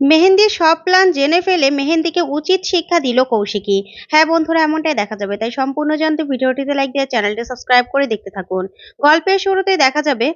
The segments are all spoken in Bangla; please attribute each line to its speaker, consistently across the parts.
Speaker 1: মেহেন্দির সব প্ল্যান জেনে ফেলে মেহেন্দিকে উচিত শিক্ষা দিল কৌশিকী। হ্যাঁ বন্ধুরা, এমনটাই দেখা যাবে। তাই সম্পূর্ণ জানতে ভিডিওটিতে লাইক দিয়ে চ্যানেলটি সাবস্ক্রাইব করে দেখতে থাকুন। গল্পের শুরুতে দেখা যাবে,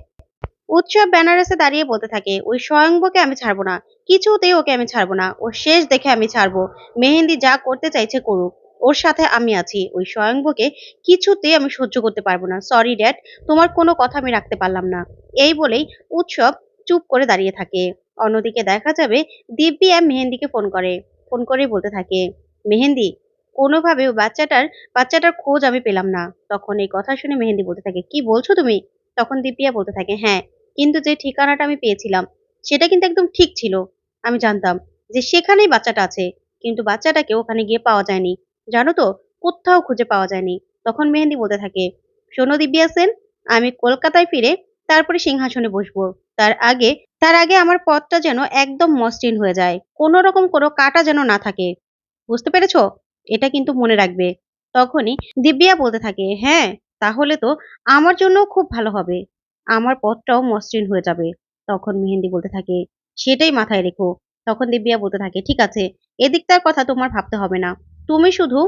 Speaker 1: উৎসব বেনারসে দাঁড়িয়ে বলতে থাকে, ওই স্বয়ংবকে আমি ছাড়বো না। কিছুতেই ওকে আমি ছাড়বো না। ওর শেষ দেখে আমি ছাড়বো। মেহেন্দি যা করতে চাইছে করুক। ওর সাথে আমি আছি। ওই স্বয়ংবকে কিছুতেই আমি সহ্য করতে পারব না। সরি ড্যাড তোমার কোনো কথা আমি রাখতে পারলাম না। এই বলেই উৎসব চুপ করে দাঁড়িয়ে থাকে। অন্যদিকে দেখা যাবে দিব্যি অ্যাম মেহেন্দিকে ফোন করে। ফোন করেই বলতে থাকে, মেহেন্দি, কোনোভাবে বাচ্চাটার বাচ্চাটার খোঁজ আমি পেলাম না। তখন এই কথা শুনে মেহেন্দি বলতে থাকে, কি বলছো তুমি? তখন দিব্যিয়া বলতে থাকে হ্যাঁ কিন্তু যে ঠিকানাটা আমি পেয়েছিলাম, সেটা কিন্তু একদম ঠিক ছিল। আমি জানতাম যে সেখানেই বাচ্চাটা আছে, কিন্তু বাচ্চাটাকে ওখানে গিয়ে পাওয়া যায়নি। জানো তো, কোথাও খুঁজে পাওয়া যায়নি। তখন মেহেন্দি বলতে থাকে, শোনো দিব্যা সেন আমি কলকাতায় ফিরে তারপরে সিংহাসনে বসবো। তার আগে তার আগে আমার পথটা যেন একদম মসৃণ হয়ে যায়। কোনো রকম কোনো কাটা যেন না থাকে। বুঝতে পেরেছ? এটা কিন্তু মনে রাখবে। তখনই দিব্যা বলতে থাকে হ্যাঁ তাহলে তো আমার জন্য খুব ভালো হবে। আমার পথটাও মসৃণ হয়ে যাবে। তখন মেহেন্দি বলতে থাকে, সেটাই মাথায় রেখো। তখন দিব্যা বলতে থাকে, ঠিক আছে, এদিকটার কথা তোমার ভাবতে হবে না। তুমি শুধু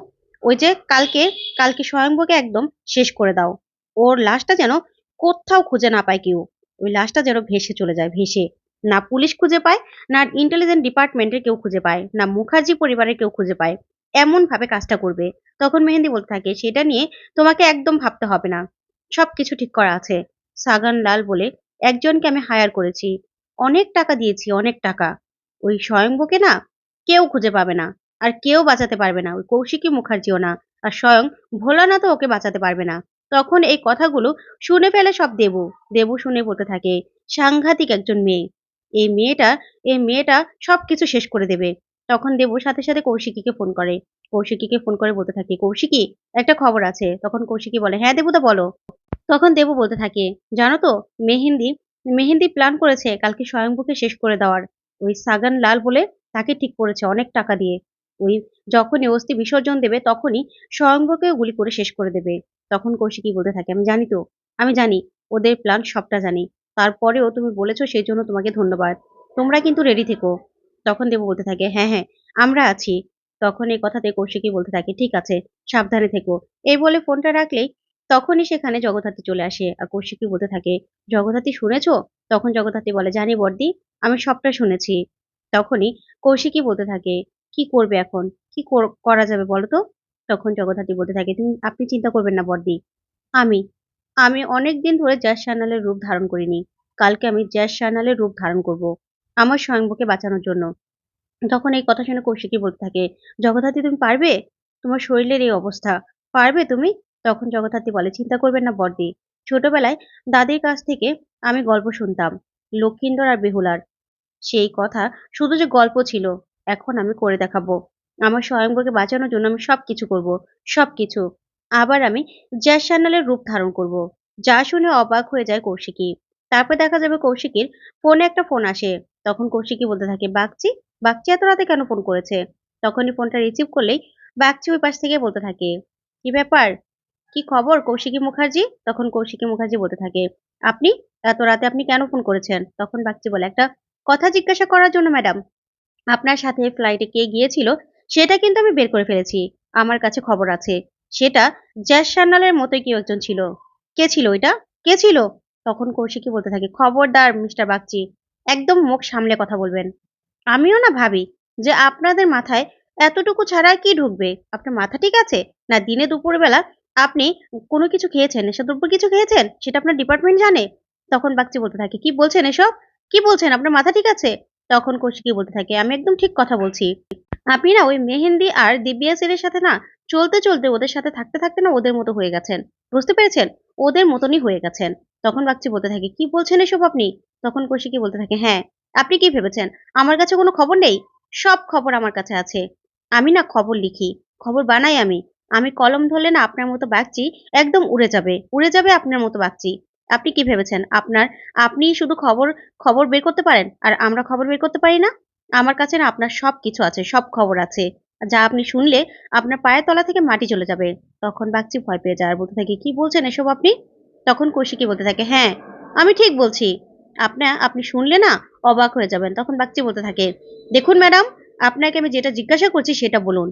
Speaker 1: ওই যে কালকে কালকে স্বয়ংবকে একদম শেষ করে দাও। ওর লাশটা যেন কোথাও খুঁজে না পায় কেউ। ওই লাশটা যেন ভেসে চলে যায়, ভেসে। না পুলিশ খুঁজে পায়, না ইন্টেলিজেন্ট ডিপার্টমেন্টের কেউ খুঁজে পায়, না মুখার্জি পরিবারের কেউ খুঁজে পায়। এমন ভাবে কাজটা করবে। তখন মেহেন্দি বলতে থাকে, সেটা নিয়ে তোমাকে একদম ভাবতে হবে না। সবকিছু ঠিক করা আছে। সাগান লাল বলে, একজনকে আমি হায়ার করেছি। অনেক টাকা দিয়েছি, অনেক টাকা। ওই স্বয়ংবকে না কেউ খুঁজে পাবে না। আর কেউ বাঁচাতে পারবে না। ওই কৌশিকী মুখার্জিও না। আর স্বয়ং ভোলানাথও ওকে বাঁচাতে পারবে না। তখন এই কথাগুলো শুনে ফেলে সব দেবু। দেবু শুনে বলতে থাকে, সাংঘাতিক একজন মেয়ে। এই মেয়েটা এই মেয়েটা সবকিছু শেষ করে দেবে। তখন দেবু সাথে সাথে কৌশিকীকে ফোন করে। কৌশিকীকে ফোন করে বলতে থাকে, কৌশিকী, একটা খবর আছে। তখন কৌশিকী বলে হ্যাঁ দেবুদা, বলো। তখন দেবু বলতে থাকে, জানো তো, মেহেন্দি মেহেন্দি প্ল্যান করেছে কালকে স্বয়ংভূকে শেষ করে দেওয়ার। ওই সাগান লাল বলে তাকে ঠিক করেছে অনেক টাকা দিয়ে। ওই যখনই অস্থি বিসর্জন দেবে, তখনই স্বয়ংভূকে গুলি করে শেষ করে দেবে। তখন কৌশিকী বলতে থাকে? আমি জানি তো। আমি জানি। ওদের প্ল্যান সবটা জানি। তারপরেও তুমি বলেছ সেই জন্য তোমাকে ধন্যবাদ। তোমরা কিন্তু রেডি থেকো। তখন দেবু বলতে থাকে হ্যাঁ হ্যাঁ আমরা আছি। তখন এই কথাতে কৌশিকী বলতে থাকে, ঠিক আছে, সাবধানে থেকো। এই বলে ফোনটা রাখলেই তখনই সেখানে জগদ্ধাত্রী চলে আসে। আর কৌশিকী বলতে থাকে, জগদ্ধাত্রী শুনেছো? তখন জগদ্ধাত্রী বলে, জানি বর্দি আমি সবটা শুনেছি। তখনই কৌশিকী বলতে থাকে কি করবে এখন? কি করা যাবে বলো তো তখন জগদ্ধাত্রী বলতে থাকে, তুমি, আপনি চিন্তা করবেন না বর্দি আমি আমি অনেক দিন ধরে জ্যাস সান্যালের রূপ ধারণ করিনি। কালকে আমি জ্যাস সান্যালের রূপ ধারণ করব, আমার স্বয়ংবকে বাঁচানোর জন্য। তখন এই কথা শুনে কৌশিকী বলতে থাকে, জগদ্ধাত্রী, তুমি পারবে? তোমার শরীরের এই অবস্থা, পারবে তুমি? তখন জগদ্ধাত্রী বলে, চিন্তা করবেন না বর্দি ছোটবেলায় দাদির কাছ থেকে আমি গল্প শুনতাম, লক্ষিন্দর আর বেহুলার। সেই কথা শুধু যে গল্প ছিল এখন আমি করে দেখাবো। আমার স্বয়ংবকে বাঁচানোর জন্য আমি সব কিছু করব সব কিছু আবার আমি জ্যাস সান্যালের রূপ ধারণ করব, যা শুনে অবাক হয়ে যায় কৌশিকী। তারপর দেখা যাবে কৌশিকীর ফোনে একটা ফোন আসে। তখন কৌশিকী বলতে থাকে, বাগচি বাগচি এত রাতে কেন ফোন করেছে? তখনই ফোনটা রিসিভ করলেই বাগচি ওই পাশ থেকে বলতে থাকে, কি ব্যাপার? কি খবর কৌশিকী মুখার্জি? তখন কৌশিকী মুখার্জি বলতে থাকে, আপনি, এত রাতে আপনি কেন ফোন করেছেন? তখন বাগচি বলে, একটা কথা জিজ্ঞাসা করার জন্য, ম্যাডাম। আপনার সাথে ফ্লাইটে কে গিয়েছিল, সেটা কিন্তু আমি বের করে ফেলেছি। আমার কাছে খবর আছে। সেটা জ্যাস সান্যালের মতোই কেউ একজন ছিল। কে ছিল ওইটা? কে ছিল? তখন কৌশিকী বলতে থাকে, খবরদার, মিস্টার বাগচি, একদম মুখ সামলে কথা বলবেন। আমিও না ভাবি যে আপনাদের মাথায় এতটুকু ছাড়া কি ঢুকবে। আপনার মাথা ঠিক আছে? না, দিনে দুপুরবেলা আপনি কোনো কিছু খেয়েছেন? নেশাদ্রব্য কিছু খেয়েছেন? সেটা আপনার ডিপার্টমেন্ট জানে? তখন বাগচি বলতে থাকে, কি বলছেন এসব? কি বলছেন? আপনার মাথা ঠিক আছে? তখন কৌশিকী বলতে থাকে, আমি একদম ঠিক কথা বলছি। আপনি না ওই মেহেন্দি আর দিব্যা সেলের সাথে না চলতে চলতে ওদের সাথে থাকতে থাকতে না ওদের মতো হয়ে গেছেন। বুঝতে পেরেছেন? ওদের মতনই হয়ে গেছেন। তখন বাগচি বলতে থাকে, কি বলছেন এসব আপনি? তখন কৌশিকী বলতে থাকে হ্যাঁ আপনি কি ভেবেছেন? আমার কাছে কোনো খবর নেই? সব খবর আমার কাছে আছে। আমি না খবর লিখি, খবর বানাই আমি। আমি কলম ধরলে না আপনার মতো বাগচি একদম উড়ে যাবে উড়ে যাবে আপনার মতো বাগচি। আপনি কি ভেবেছেন? আপনার, আপনি শুধু খবর খবর বের করতে পারেন? আর আমরা খবর বের করতে পারি না? আমার কাছে না আপনার সব কিছু আছে, সব খবর আছে। যা আপনি শুনলে আপনার পায়ের তলা থেকে মাটি চলে যাবে। তখন বাগচি ভয় পেয়ে যায়। বলতে থাকে, কি বলছেন এসব আপনি? তখন কৌশিকী বলতে থাকে হ্যাঁ আমি ঠিক বলছি। আপনি আপনি শুনলে না অবাক হয়ে যাবেন। তখন বাগচি বলতে থাকে, দেখুন ম্যাডাম, আপনাকে আমি যেটা জিজ্ঞাসা করছি সেটা বলুন।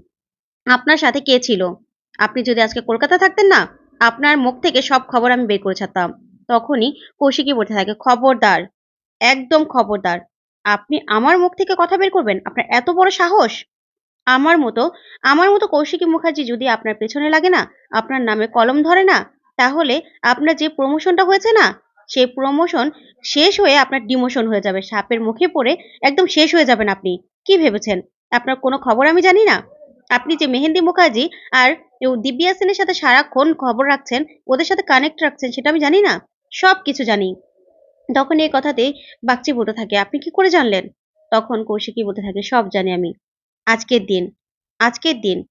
Speaker 1: আপনার সাথে কে ছিল? আপনি যদি আজকে কলকাতা থাকতেন না, আপনার মুখ থেকে সব খবর আমি বের করে ছাড়তাম। তখনই কৌশিকী বলতে থাকে, খবরদার, একদম খবরদার। আপনি আমার মুখ থেকে কথা বের করবেন? আপনার এত বড় সাহস? আমার মতো আমার মতো কৌশিকী মুখার্জি যদি আপনার পেছনে লাগে না, আপনার নামে কলম ধরে না, তাহলে আপনার যে প্রমোশনটা হয়েছে না, সেই প্রমোশন শেষ হয়ে আপনার ডিমোশন হয়ে যাবে। সাপের মুখে পড়ে একদম শেষ হয়ে যাবেন আপনি। কি ভেবেছেন? আপনার কোনো খবর আমি জানি না। আপনি যে মেহেন্দি মুখার্জি আর দিব্যা সেনের সাথে সারাক্ষণ খবর রাখছেন, ওদের সাথে কানেক্ট রাখছেন, সেটা আমি জানি না। সব কিছু জানি। তখন এই কথাতে বাগচি বলতে থাকে, আপনি কি করে জানলেন? তখন কৌশিকী বলতে থাকে, সব জানি আমি। আজকের দিন আজকের দিন।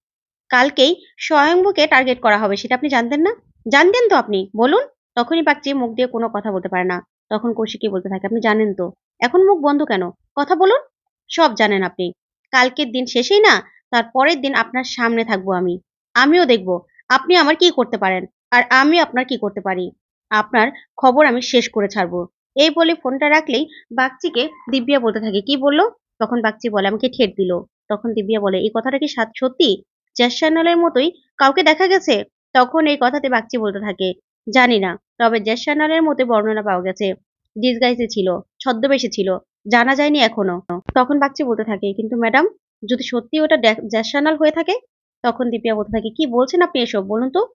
Speaker 1: কালকেই স্বয়ংভূকে টার্গেট করা হবে, সেটা আপনি জানতেন না? জানতেন তো আপনি, বলুন। তখনই বাগচি মুখ দিয়ে কোনো কথা বলতে পারে না। তখন কৌশিকী বলতে থাকে, আপনি জানেন তো, এখন মুখ বন্ধ কেন? কথা বলুন, সব জানেন আপনি। কালকের দিন শেষেই না, তার পরের দিন আপনার সামনে থাকব আমি। আমিও দেখব, আপনি আমার কি করতে পারেন? আর আমি আপনার কি করতে পারি? আপনার খবর আমি শেষ করে ছাড়বো। এই বলে ফোনটা রাখলেই বাগচিকে দিব্যা বলতে থাকে, কি বলল? তখন বাগচি বলে, আমাকে ঠেট দিল। তখন দিব্যা বলে, এই কথাটা কি সাত- সত্যি? জ্যাসানালের মতোই কাউকে দেখা গেছে? তখন এই কথাতে বাগচি বলতে থাকে, জানি না, তবে জ্যাসানালের মতো বর্ণনা পাওয়া গেছে। ডিসগাইসে ছিল, ছদ্মবেশে ছিল, জানা যায়নি এখনও। তখন বাগচি বলতে থাকে, কিন্তু ম্যাডাম, যদি সত্যি ওটা জ্যাসানাল হয়ে থাকে? তখন দিব্যা বলতে থাকে, কি বলছেন আপনি এসব বলুন তো?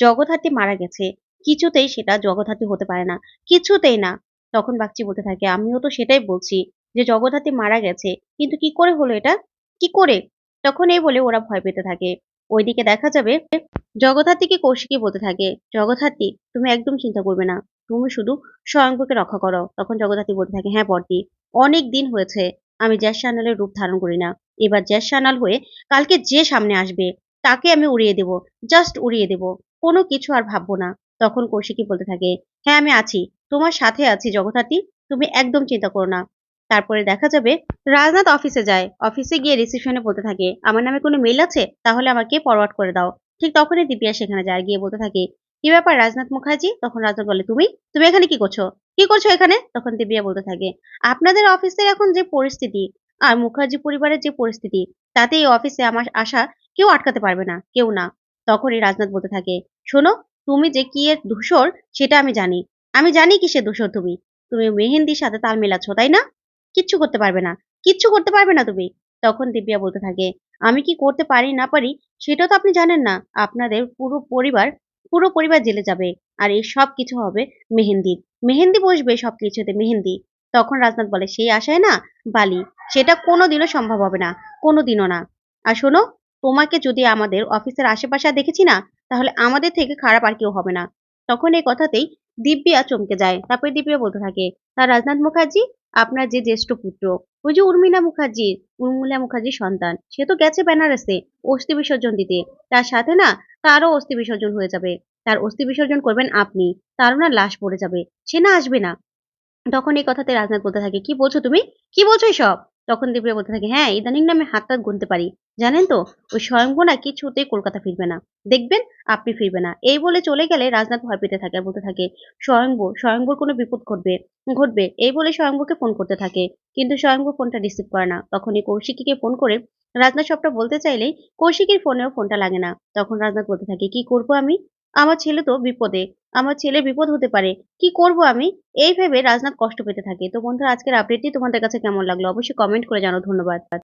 Speaker 1: জগৎ জগৎহাতি মারা গেছে। কিছুতেই সেটা জগৎহাতি হতে পারে না, কিছুতেই না। তখন বাগচি বলতে থাকে, আমিও তো সেটাই বলছি যে জগৎহাতি মারা গেছে, কিন্তু কি করে হলো এটা? কি করে? তখন এই বলে ওরা ভয় পেতে থাকে। ওইদিকে দেখা যাবে জগৎহাতিকে কৌশিকী বলতে থাকে জগৎহাতি তুমি একদম চিন্তা করবে না, তুমি শুধু স্বয়ংকে রক্ষা করো। তখন জগৎহাতি বলতে থাকে হ্যাঁ বর্দি, অনেক দিন হয়েছে, আমি জ্যাস সানালের রূপ ধারণ করি না। এবার জ্যাস সানাল হয়ে কালকে যে সামনে আসবে, তাকে আমি উড়িয়ে দেব, জাস্ট উড়িয়ে দেব, কোনো কিছু আর ভাববো না। তখন কৌশিকী বলতে থাকে হ্যাঁ আমি আছি, তোমার সাথে আছি জগৎহাতি তুমি একদম চিন্তা করো না। তারপরে দেখা যাবে রাজনাথ অফিসে যায়, অফিসে গিয়ে রিসেপশনে বলতে থাকে, আমার নামে কোনো মেল আছে? তাহলে আমাকে ফরওয়ার্ড করে দাও। ঠিক তখনই দিব্যা সেখানে যায়, গিয়ে বলতে থাকে, কি ব্যাপার রাজনাথ মুখার্জি? তখন রাজনাথ বলে, তুমি? তুমি এখানে কি করছ? কি করছ এখানে? তখন দিব্যা বলতে থাকে, আপনাদের অফিসের এখন যে পরিস্থিতি আর মুখার্জি পরিবারের যে পরিস্থিতি, তাতে এই অফিসে আমার আশা কেউ আটকাতে পারবে না, কেউ না। তখনই রাজনাথ বলতে থাকে, শোনো তুমি যে কি এর দূষর, সেটা আমি জানি। আমি জানি কিসের দূষর তুমি? তুমি মেহেন্দির সাথে তাল মেলাচ্ছ, তাই না? কিচ্ছু করতে পারবে না। কিচ্ছু করতে পারবে না তুমি? তখন দিব্যা বলতে থাকে, আমি কি করতে পারি না পারি, সেটা তো আপনি জানেন না। আপনাদের পুরো পরিবার পুরো পরিবার জেলে যাবে, আর এই সব কিছু হবে মেহেন্দির মেহেন্দি বসবে সব কিছুতে, মেহেন্দি। তখন রাজনাথ বলে, সেই আশায় না, বালি, সেটা কোনোদিনও সম্ভব হবে না কোনো দিনও না। আর শোনো, তোমাকে যদি আমাদের অফিসের আশেপাশে দেখেছি না তাহলে আমাদের থেকে খারাপ আর কেউ হবে না। তখন এই কথাতেই দিব্যা চমকে যায়। তারপরে দিব্যা বলতে থাকে তার রাজনাথ মুখার্জি? আপনার যে জ্যেষ্ঠ পুত্র, ওই যে উর্মিলা মুখার্জি, উর্মিলা মুখার্জির সন্তান, সে তো গেছে বেনারসে অস্থি বিসর্জন দিতে। তার সাথে না তারও অস্থি বিসর্জন হয়ে যাবে। তার অস্থি বিসর্জন করবেন আপনি, তারও না লাশ পড়ে যাবে, সে না আসবে না। তখন এই কথাতে রাজনাথ বলতে থাকে, কি বলছো তুমি? কি বলছো সব তখন দিব্যা বলতে থাকে হ্যাঁ ইদানিং না আমি হাতটা গুনতে পারি। জানেন তো? ওই স্বয়ংভূ না কিছুতেই কলকাতা ফিরবে না। দেখবেন আপনি ফিরবে না। এই বলে চলে গেলে রাজনাথ ভয় পেতে থাকে বলতে থাকে, স্বয়ংভূ, স্বয়ংভূর কোনো বিপদ ঘটবে ঘটবে। এই বলে স্বয়ংভূকে ফোন করতে থাকে। কিন্তু স্বয়ংভূ ফোনটা রিসিভ করে না। তখনই কৌশিকীকে ফোন করে রাজনাথ সবটা বলতে চাইলেই কৌশিকীর ফোনেও ফোনটা লাগে না। তখন রাজনাথ বলতে থাকে, কি করব আমি? আমার ছেলে তো বিপদে। আমার ছেলে বিপদ হতে পারে। কি করব আমি? এই ভেবে রাজনাথ কষ্ট পেতে থাকে। তো বন্ধুরা, আজকের আপডেটটি তোমাদের কাছে কেমন লাগল? অবশ্যই কমেন্ট করে জানো ধন্যবাদ।